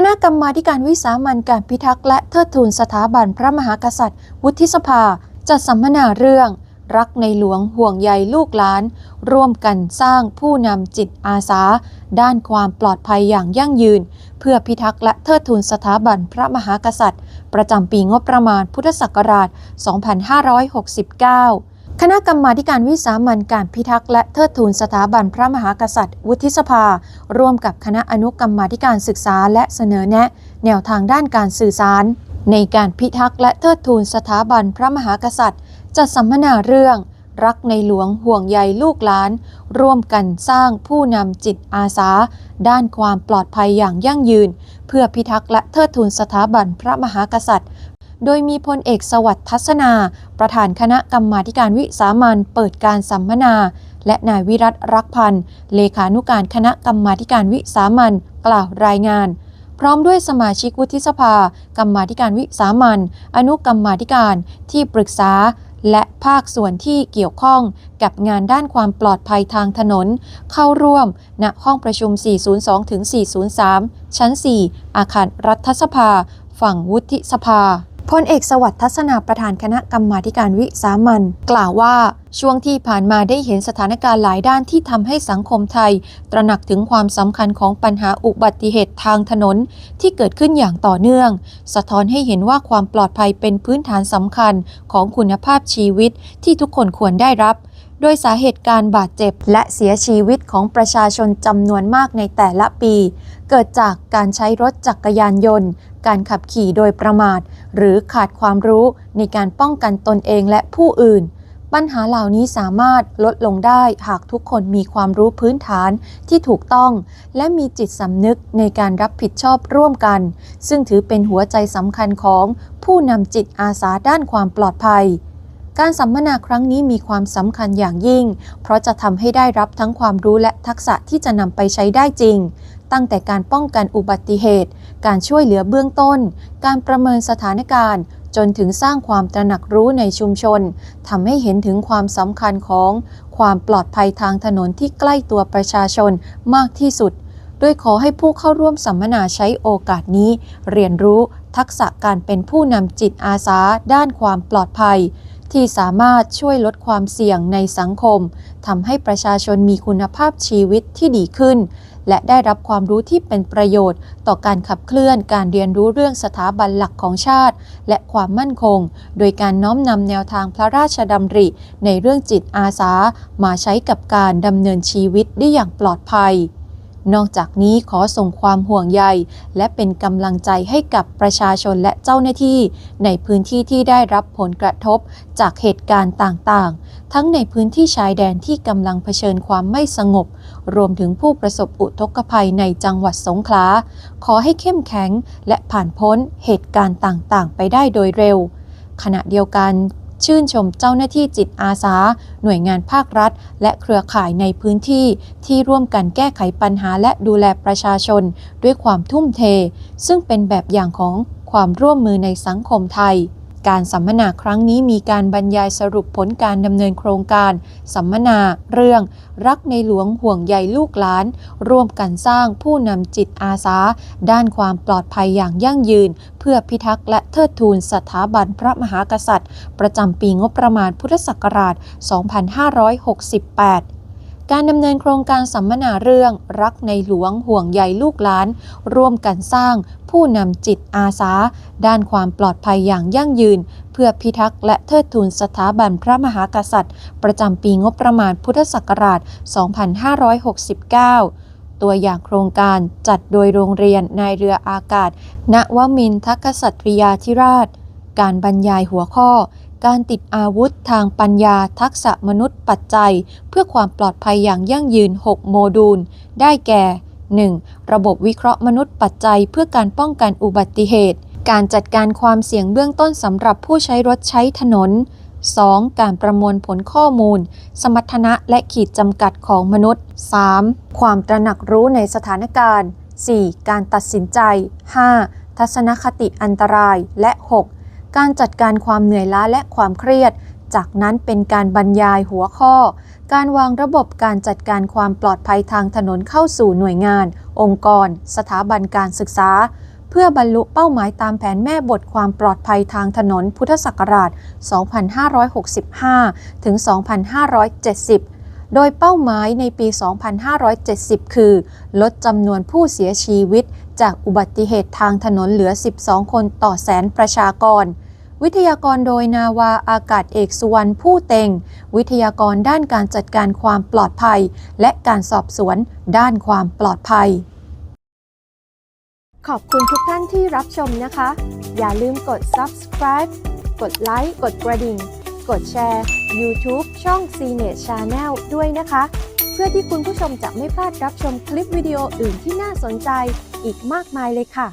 คณะกรรมาการวิสามันการพิทักษ์และเทิดทูนสถาบันพระมหากษัตริย์ วุฒิสภา จัดสัมมนาเรื่อง รักในหลวงห่วงใยลูกหลาน ร่วมกันสร้างผู้นำจิตอาสา ด้านความปลอดภัยอย่างยั่งยืน เพื่อพิทักษ์และเทิดทูนสถาบันพระมหากษัตริย์ ประจำปีงบประมาณพุทธศักราช 2569 คณะกรรมาการวิสามันการพิทักษ์และเทิดทูนสถาบันพระมหากษัตริย์ วุฒิสภา ร่วมกับคณะอนุกรรมาการศึกษาและเสนอแนะ แนวทางด้านการสื่อสาร ในการพิทักษ์และเทิดทูนสถาบันพระมหากษัตริย์จัดสัมมนาเรื่อง รักในหลวงห่วงใยลูกหลาน ร่วมกันสร้างผู้นำจิตอาสา ด้านความปลอดภัยอย่างยั่งยืน เพื่อพิทักษ์และเทิดทูนสถาบันพระมหากษัตริย์ โดยมีพลเอกสวัสดิ์ทัศนา ประธานคณะกรรมาการวิสามันเปิดการสัมมนา และนายวิรัตรักพันธ์เลขานุการคณะกรรมาการวิสามันกล่าวรายงาน พร้อมด้วยสมาชิกวุฒิสภา กรรมาการวิสามันอนุกรรมาการที่ปรึกษาและภาคส่วนที่เกี่ยวข้องกับงานด้านความปลอดภัยทางถนน เข้าร่วม ณ ห้องประชุม 402-403 ชั้น 4 อาคารรัฐสภา ฝั่งวุฒิสภา พลเอกสวัสดิ์ทัศนาประธานคณะกรรมาการวิสามันกล่าวว่าช่วงที่ผ่านมาได้เห็นสถานการณ์หลายด้านที่ทำให้สังคมไทย ตระหนักถึงความสำคัญของปัญหาอุบัติเหตุทางถนนที่เกิดขึ้นอย่างต่อเนื่อง สะท้อนให้เห็นว่าความปลอดภัยเป็นพื้นฐานสำคัญของคุณภาพชีวิตที่ทุกคนควรได้รับโดยสาเหตุการบาดเจ็บและเสียชีวิตของประชาชนจำนวนมากในแต่ละปี เกิดจากการใช้รถจักรยานยนต์ การขับขี่โดยประมาท หรือขาดความรู้ในการป้องกันตนเองและผู้อื่น ปัญหาเหล่านี้สามารถลดลงได้หากทุกคนมีความรู้พื้นฐานที่ถูกต้อง และมีจิตสำนึกในการรับผิดชอบร่วมกัน ซึ่งถือเป็นหัวใจสำคัญของผู้นำจิตอาสาด้านความปลอดภัยการสัมมนาครั้งนี้มีความสำคัญอย่างยิ่ง เพราะจะทำให้ได้รับทั้งความรู้และทักษะที่จะนำไปใช้ได้จริง ตั้งแต่การป้องกันอุบัติเหตุ การช่วยเหลือเบื้องต้น การประเมินสถานการณ์ จนถึงสร้างความตระหนักรู้ในชุมชนทำให้เห็นถึงความสำคัญของความปลอดภัยทางถนนที่ใกล้ตัวประชาชนมากที่สุด โดยขอให้ผู้เข้าร่วมสัมมนาใช้โอกาสนี้ เรียนรู้ทักษะการเป็นผู้นำจิตอาสาด้านความปลอดภัยที่สามารถช่วยลดความเสี่ยงในสังคม ทำให้ประชาชนมีคุณภาพชีวิตที่ดีขึ้น และได้รับความรู้ที่เป็นประโยชน์ ต่อการขับเคลื่อนการเรียนรู้เรื่องสถาบันหลักของชาติ และความมั่นคง โดยการน้อมนำแนวทางพระราชดำริ ในเรื่องจิตอาสา มาใช้กับการดำเนินชีวิตได้อย่างปลอดภัยนอกจากนี้ขอส่งความห่วงใย และเป็นกำลังใจให้กับประชาชนและเจ้าหน้าที่ ในพื้นที่ที่ได้รับผลกระทบจากเหตุการณ์ต่างๆ ทั้งในพื้นที่ชายแดนที่กำลังเผชิญความไม่สงบ รวมถึงผู้ประสบอุทกภัยในจังหวัดสงขลา ขอให้เข้มแข็งและผ่านพ้นเหตุการณ์ต่างๆ ไปได้โดยเร็ว ขณะเดียวกันชื่นชมเจ้าหน้าที่จิตอาสา หน่วยงานภาครัฐ และเครือข่ายในพื้นที่ ที่ร่วมกันแก้ไขปัญหาและดูแลประชาชน ด้วยความทุ่มเท ซึ่งเป็นแบบอย่างของความร่วมมือในสังคมไทย การสัมมนาครั้งนี้มีการบรรยายสรุปผลการดำเนินโครงการ สัมมนาเรื่อง รักในหลวงห่วงใยลูกหลาน ร่วมกันสร้างผู้นำจิตอาสา ด้านความปลอดภัยอย่างยั่งยืน เพื่อพิทักษ์และเทิดทูนสถาบันพระมหากษัตริย์ ประจำปีงบประมาณพุทธศักราช 2568 การดำเนินโครงการสัมมนาเรื่องรักในหลวงห่วงใยลูกหลาน ร่วมกันสร้างผู้นำจิตอาสา ด้านความปลอดภัยอย่างยั่งยืน เพื่อพิทักษ์และเทิดทูนสถาบันพระมหากษัตริย์ ประจำปีงบประมาณพุทธศักราช 2569ตัวอย่างโครงการจัดโดยโรงเรียนนายเรืออากาศ ณวมินทกษัตริยาธิราช การบรรยายหัวข้อ การติดอาวุธทางปัญญาทักษะมนุษย์ปัจจัย เพื่อความปลอดภัยอย่างยั่งยืน 6 โมดูล ได้แก่ 1. ระบบวิเคราะห์มนุษย์ปัจจัย เพื่อการป้องกันอุบัติเหตุ การจัดการความเสี่ยงเบื้องต้นสำหรับผู้ใช้รถใช้ถนน 2. การประมวลผลข้อมูล สมรรถนะและขีดจำกัดของมนุษย์ 3. ความตระหนักรู้ในสถานการณ์ 4. การตัดสินใจ 5. ทัศนคติอันตรายและ 6. การจัดการความเหนื่อยล้าและความเครียด จากนั้นเป็นการบรรยายหัวข้อ การวางระบบการจัดการความปลอดภัยทางถนนเข้าสู่หน่วยงาน องค์กร สถาบันการศึกษา เพื่อบรรลุเป้าหมายตามแผนแม่บทความปลอดภัยทางถนนพุทธศักราช 2565 ถึง 2570 โดยเป้าหมายในปี 2570 คือ ลดจำนวนผู้เสียชีวิต จากอุบัติเหตุทางถนนเหลือ 12 คนต่อแสนประชากร วิทยากรโดยนาวาอากาศเอกสุวรรณผู้เต็ง วิทยากรด้านการจัดการความปลอดภัย และการสอบสวนด้านความปลอดภัย ขอบคุณทุกท่านที่รับชมนะคะ อย่าลืมกด subscribe กดไลค์ กดกระดิ่ง กดแชร์ YouTube ช่อง c n e t Channel ด้วยนะคะ เพื่อที่คุณผู้ชมจะไม่พลาดรับชมคลิปวิดีโออื่นที่น่าสนใจอีกมากมายเลยค่ะ